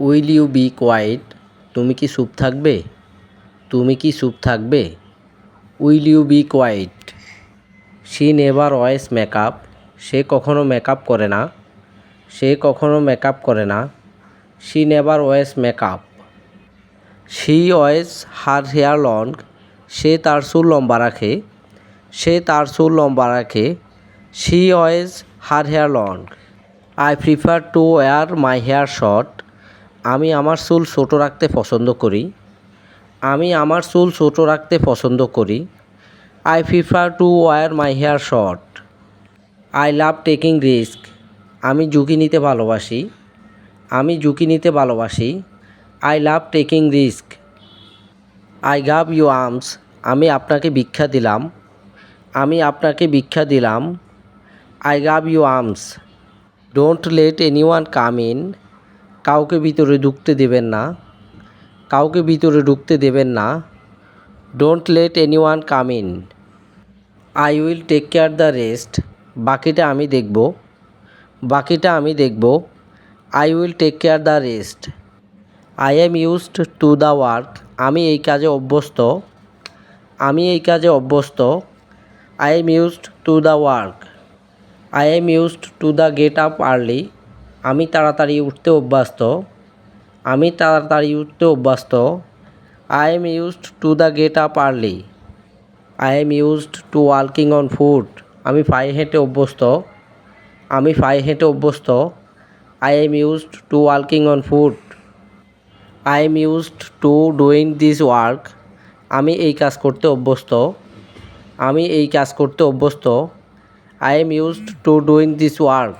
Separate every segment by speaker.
Speaker 1: Will you be quite? তুমি কি চুপ থাকবে? তুমি কি চুপ থাকবে? Will you be quiet. She never wears makeup. সে কখনো মেকআপ করে না। সে কখনো মেকআপ করে না। She never wears makeup. She wears her hair long. সে তার চুল লম্বা রাখে। সে তার চুল লম্বা রাখে। She wears her hair long. I prefer to wear my hair short. আমি আমার চুল ছোটো রাখতে পছন্দ করি। আমি আমার চুল ছোটো রাখতে পছন্দ করি। I prefer to wear my hair short I love taking risk আমি ঝুঁকি নিতে ভালোবাসি। আমি ঝুঁকি নিতে ভালোবাসি। I love taking risk I gave you alms আমি আপনাকে ভিক্ষা দিলাম। আমি আপনাকে ভিক্ষা দিলাম। I gave you alms don't let any one come in কাউকে ভিতরে ঢুকতে দেবেন না। কাউকে ভিতরে ঢুকতে দেবেন না। Don't let any one come in I will take care the rest বাকিটা আমি দেখব। বাকিটা আমি দেখব। I will take care the rest I am used to the work আমি এই কাজে অভ্যস্ত। আমি এই কাজে অভ্যস্ত। I am used to the work I am used to the get up early আমি তাড়াতাড়ি উঠতে অভ্যস্ত। আমি তাড়াতাড়ি উঠতে অভ্যস্ত। I am used to the get up early I am used to working on foot আমি পায়ে হেঁটে অভ্যস্ত। আমি পায়ে হেঁটে অভ্যস্ত। I am used to working on foot I am used to doing this work আমি এই কাজ করতে অভ্যস্ত। আমি এই কাজ করতে অভ্যস্ত। I am used to doing this work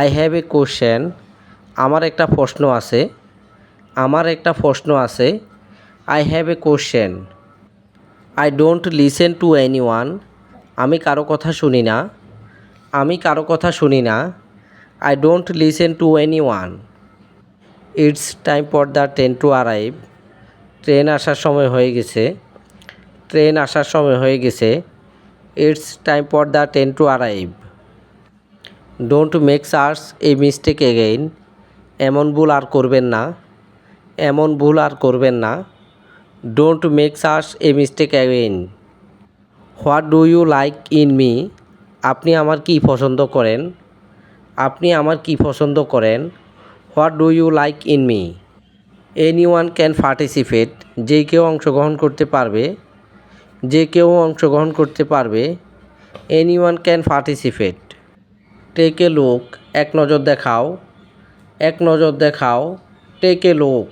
Speaker 1: I have a question আমার একটা প্রশ্ন আছে। আমার একটা প্রশ্ন আছে। I have a question I don't listen to any one আমি কারও কথা শুনি না। আমি কারও কথা শুনি না। I don't listen to any one it's time for the train to arrive train আসার সময় হয়ে গেছে। ট্রেন আসার সময় হয়ে গেছে। It's time for the train to arrive don't make SARS a mistake again এমন ভুল আর করবেন না। এমন ভুল আর করবেন না। Don't make SARS a mistake again what do you like in me আপনি আমার কি পছন্দ করেন? আপনি আমার কি পছন্দ করেন? What do you like in me any one can participate যে কেউ অংশগ্রহণ করতে পারবে। যে কেউ অংশগ্রহণ করতে পারবে। Any one can participate take a look এক নজর দেখাও এক নজর দেখাও টেক লোক।